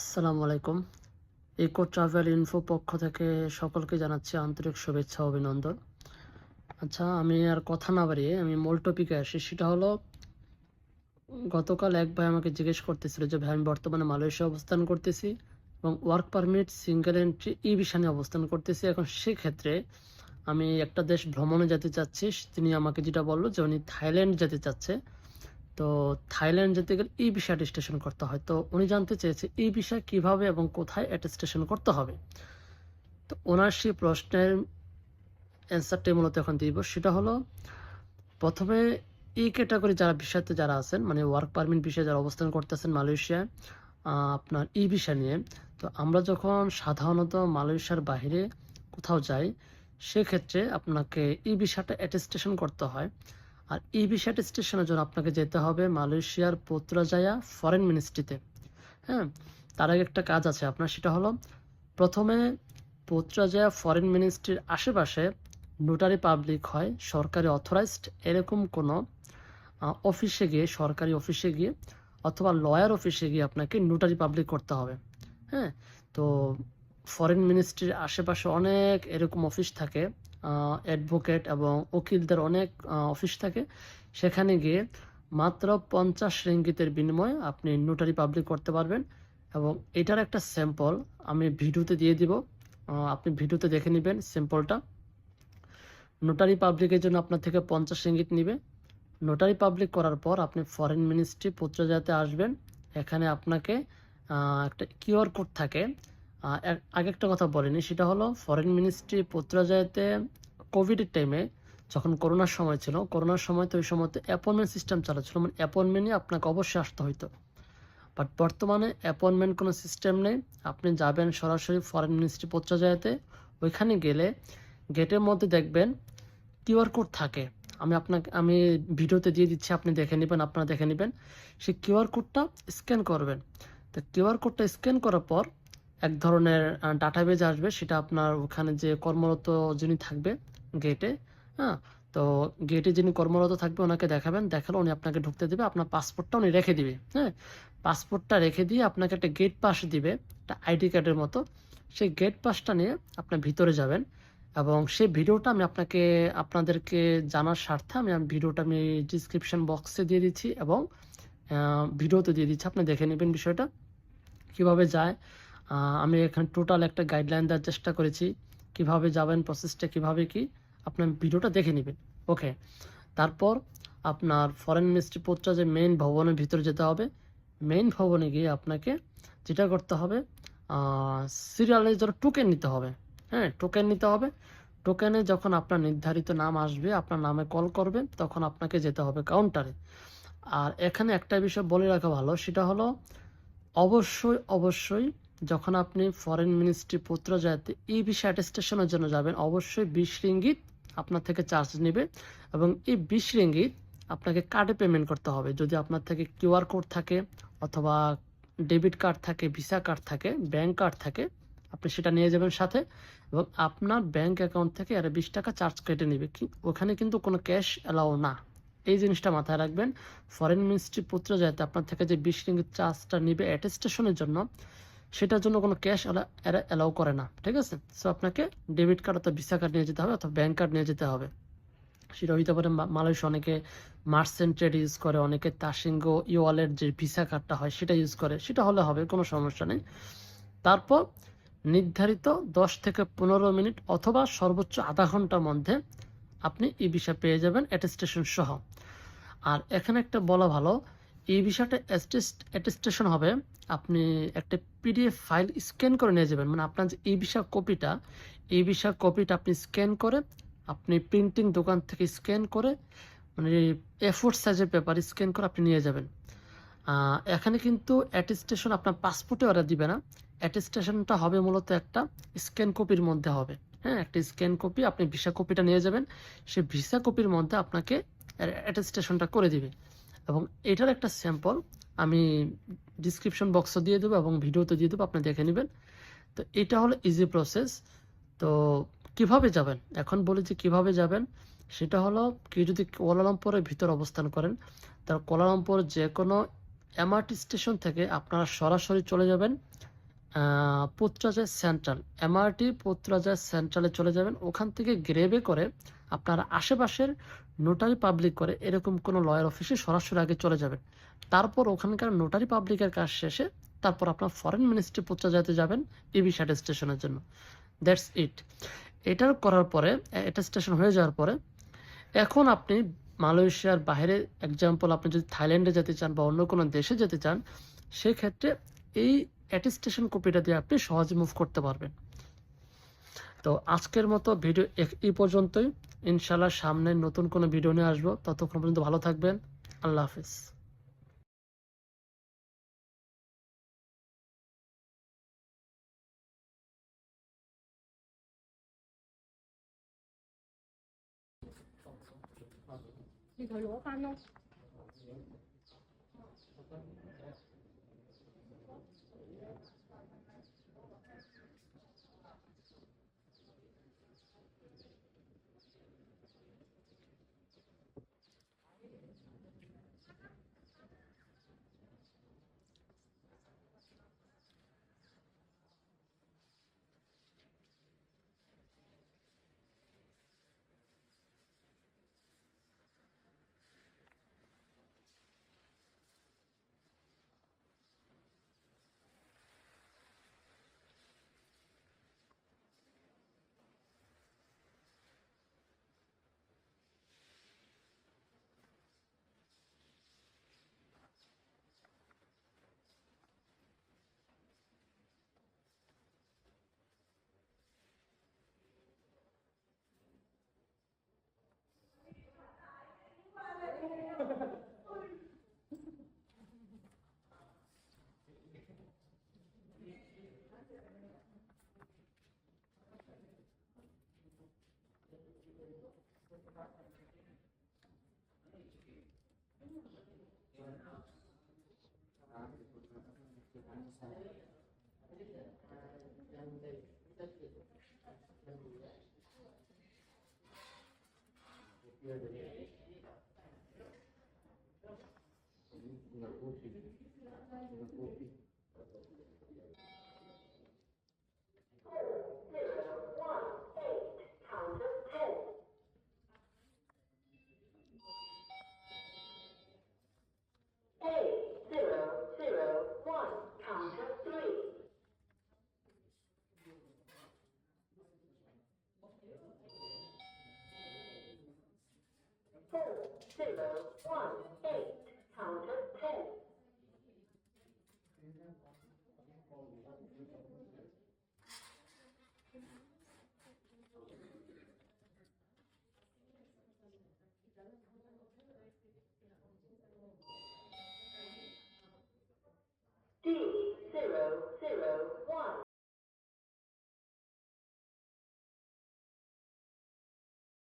আসসালামু আলাইকুম। Eco travel info পক্ষ থেকে সকলকে জানাচ্ছি আন্তরিক শুভেচ্ছা, অভিনন্দন। আচ্ছা আমি আর কথা না বাড়িয়ে আমি মূল টপিকে আসি। সেটা হলো, গতকাল এক ভাই আমাকে জিজ্ঞেস করতেছিল যে, ভাই, আমি বর্তমানে মালয়েশিয়া অবস্থান করতেছি এবং work permit single entry e visa নিয়ে অবস্থান করতেছি। এখন সেক্ষেত্রে আমি একটা দেশ ভ্রমণে যেতে চাচ্ছি। তিনি আমাকে যেটা বলল যে, উনি থাইল্যান্ড যেতে চাচ্ছে। তো থাইল্যান্ড যেতে গেলে ই ভিসা অ্যাটেস্টেশন করতে হয়। তো উনি জানতে চেয়েছে ই ভিসা কীভাবে এবং কোথায় অ্যাটেস্টেশন করতে হবে। তো ওনার সেই প্রশ্নের অ্যান্সারটাই মূলত এখন দিব। সেটা হলো, প্রথমে ই ক্যাটাগরি যারা ভিসাতে যারা আছেন মানে ওয়ার্ক পারমিট বিষয়ে যারা অবস্থান করতেছেন মালয়েশিয়ায় আপনার ই ভিসা নিয়ে, তো আমরা যখন সাধারণত মালয়েশিয়ার বাইরে কোথাও যাই, সেক্ষেত্রে আপনাকে ই ভিসাটা অ্যাটেস্টেশন করতে হয়। আর ই ভিসা স্টেশনের জন্য আপনাকে যেতে হবে মালয়েশিয়ার পোত্রাজায়া ফরেন মিনিস্ট্রিতে। হ্যাঁ তার আগে একটা কাজ আছে। আপনার সেটা হলো, প্রথমে পোত্রাজায়া ফরেন মিনিস্ট্রির আশেপাশে নোটারি পাবলিক হয়, সরকারি অথরাইজড, এরকম কোনো অফিসে গিয়ে, সরকারি অফিসে গিয়ে অথবা লয়ার অফিসে গিয়ে আপনাকে নোটারি পাবলিক করতে হবে। হ্যাঁ তো ফরেন মিনিস্ট্রির আশেপাশে অনেক এরকম অফিস থাকে অ্যাডভোকেট এবং উকিলদের অনেক অফিস থাকে। সেখানে গিয়ে মাত্র পঞ্চাশ রিঙ্গিতের বিনিময়ে আপনি নোটারি পাবলিক করতে পারবেন এবং এটার একটা স্যাম্পল আমি ভিডিওতে দিয়ে দিব। আপনি ভিডিওতে দেখে নেবেন স্যাম্পলটা নোটারি পাবলিকের জন্য আপনার থেকে পঞ্চাশ রিঙ্গিত নিবে। নোটারি পাবলিক করার পর আপনি ফরেন মিনিস্ট্রি পত্রজাতে আসবেন। এখানে আপনাকে একটা কিউআর কোড থাকে। আগে একটা কথা বলিনি, সেটা হলো ফরেন মিনিস্ট্রি পত্রাজয়তে কোভিডের টাইমে যখন করোনার সময় ছিল, করোনার সময় তো ওই সময় তো অ্যাপয়েন্টমেন্ট সিস্টেম চালু ছিল মানে অ্যাপয়েন্টমেন্টই আপনাকে অবশ্যই আসতে হইতো। বাট বর্তমানে অ্যাপয়েন্টমেন্ট কোনো সিস্টেম নেই, আপনি যাবেন সরাসরি ফরেন মিনিস্ট্রি পত্রাজয়তে, ওইখানে গেলে গেটের মধ্যে দেখবেন কিউআর কোড থাকে। আমি আপনাকে, আমি ভিডিওতে দিয়ে দিচ্ছি, আপনি দেখে নেবেন, আপনারা দেখে নেবেন। সেই কিউআর কোডটা স্ক্যান করবেন। তো কিউআর কোডটা স্ক্যান করার পর এক ধরনের ডাটাবেজ আসবে, সেটা আপনার ওখানে যে কর্মরত যিনি থাকবে গেটে হ্যাঁ? তো গেটে যিনি কর্মরত থাকবে, ওনাকে দেখাবেন, দেখালে উনি আপনাকে ঢুকতে দেবে, আপনার পাসপোর্টটা উনি রেখে দিবে হ্যাঁ? পাসপোর্টটা রেখে দিয়ে আপনাকে একটা গেট পাস দিবে, একটা আইডি কার্ডের মতো। সেই গেট পাসটা নিয়ে আপনার ভিতরে যাবেন এবং সেই ভিডিওটা আমি আপনাকে, আপনাদেরকে জানার স্বার্থে আমি ভিডিওটা আমি ডিসক্রিপশন বক্সে দিয়ে দিচ্ছি এবং ভিডিওতে দিয়ে দিচ্ছি। আপনি দেখে নেবেন বিষয়টা, কীভাবে যায় আমি এখানে টোটাল একটা গাইডলাইন দেওয়ার চেষ্টা করেছি, কীভাবে যাবেন প্রসেসটা কীভাবে কি, আপনার ভিডিওটা দেখে নেবেন ওকে তারপর আপনার ফরেন মিনিস্ট্রি পোস্টটা যে মেইন ভবনের ভিতরে যেতে হবে মেইন ভবনে গিয়ে আপনাকে যেটা করতে হবে সিরিয়ালের জন্য টোকেন নিতে হবে হ্যাঁ টোকেন নিতে হবে টোকেনে যখন আপনার নির্ধারিত নাম আসবে, আপনার নামে কল করবে তখন আপনাকে যেতে হবে কাউন্টারে আর এখানে একটা বিষয় বলে রাখা ভালো, সেটা হলো অবশ্যই অবশ্যই যখন আপনি ফরেন মিনিস্ট্রি পত্র যাতে এই ভিসা অ্যাটেস্টেশনের জন্য যাবেন, অবশ্যই বিশ রিঙ্গিত আপনার থেকে চার্জ নেবে এবং এই বিশ রিঙ্গিত আপনাকে কার্ডে পেমেন্ট করতে হবে। যদি আপনার থেকে কিউআর কোড থাকে অথবা ডেবিট কার্ড থাকে ভিসা কার্ড থাকে ব্যাংক কার্ড থাকে, আপনি সেটা নিয়ে যাবেন সাথে এবং আপনার ব্যাংক অ্যাকাউন্ট থেকে আর বিশ টাকা চার্জ কেটে নেবে। কি- ওখানে কিন্তু কোনো ক্যাশ অ্যালাউ না। এই জিনিসটা মাথায় রাখবেন। ফরেন মিনিস্ট্রি পত্র যাতে আপনার থেকে যে বিশ রিঙ্গিত চার্জটা নেবে অ্যাটেস্টেশনের জন্য সেটার জন্য কোনো ক্যাশ এরা অ্যালাউ করে না, ঠিক আছে? সো আপনাকে ডেবিট কার্ড অথবা ভিসা কার্ড নিয়ে যেতে হবে অথবা ব্যাঙ্ক কার্ড নিয়ে যেতে হবে। সেটা হইতে পারে মা- মালয়েশিয়া, অনেকে মার্সেন্ট ট্রেড ইউজ করে, অনেকে তাসিঙ্গ ইওয়ালের যে ভিসা কার্ডটা হয় সেটা ইউজ করে। সেটা হলে হবে, কোনো সমস্যা নেই। তারপর নির্ধারিত দশ থেকে পনেরো মিনিট অথবা সর্বোচ্চ আধা ঘণ্টার মধ্যে আপনি ই ভিসা পেয়ে যাবেন অ্যাটেস্টেশন সহ। আর এখানে একটা বলা ভালো এই বিষয়টা অ্যাটেস্টেশন হবে। আপনি একটা পিডিএফ ফাইল স্ক্যান করে নিয়ে যাবেন। মানে আপনার যে এই ভিসা কপিটা এই ভিসা কপিটা আপনি স্ক্যান করে, আপনি প্রিন্টিং দোকান থেকে স্ক্যান করে মানে এফোর্ট সাইজের পেপার স্ক্যান করে আপনি নিয়ে যাবেন। এখানে কিন্তু অ্যাটেস্টেশন আপনার পাসপোর্টে ওরা দিবে না। অ্যাটেস্টেশনটা হবে মূলত একটা স্ক্যান কপির মধ্যে হবে। হ্যাঁ একটা স্ক্যান কপি আপনি ভিসা কপিটা নিয়ে যাবেন। সেই ভিসা কপির মধ্যে আপনাকে অ্যাটেস্টেশনটা করে দিবে। এবং এটার একটা স্যাম্পল আমি ডিসক্রিপশন বক্সে দিয়ে দেবো এবং ভিডিওতে দিয়ে দেবো, আপনি দেখে নেবেন। তো এটা হলো ইজি প্রসেস তো কীভাবে যাবেন? এখন বলি যে কীভাবে যাবেন, সেটা হলো কেউ যদি কোয়ালালামপুরের ভিতর অবস্থান করেন, তার কোয়ালালামপুর যে কোনো এমআরটি স্টেশন থেকে আপনারা সরাসরি চলে যাবেন পুত্রাজয় সেন্ট্রাল এমআরটি পুত্রাজয় সেন্ট্রালে চলে যাবেন। ওখান থেকে গ্রেভে করে আপনার আশেপাশের নোটারি পাবলিক করে এরকম কোনো লয়ার অফিসে সরাসরি আগে চলে যাবেন। তারপর ওখানকার নোটারি পাবলিকের কাজ শেষে তারপর আপনার ফরেন মিনিস্ট্রি পুত্রাজয়তে যাবেন ইবি স্টেশনের জন্য। দ্যাটস ইট এটার করার পরে, এটা স্টেশন হয়ে যাওয়ার পরে, এখন আপনি মালয়েশিয়ার বাইরে এক্সাম্পল আপনি যদি থাইল্যান্ডে যেতে চান বা অন্য কোনো দেশে যেতে চান, সেক্ষেত্রে এই অ্যাটিস্টেশন কপিটা দিয়ে আপনি সহজে মুভ করতে পারবেন। তো আজকের মতো ভিডিও এই পর্যন্তই। ইনশাল্লাহ সামনে নতুন কোনো ভিডিও নিয়ে আসব। ততক্ষণ পর্যন্ত ভালো থাকবেন। আল্লাহ হাফিজ। Gracias. Four, zero, one,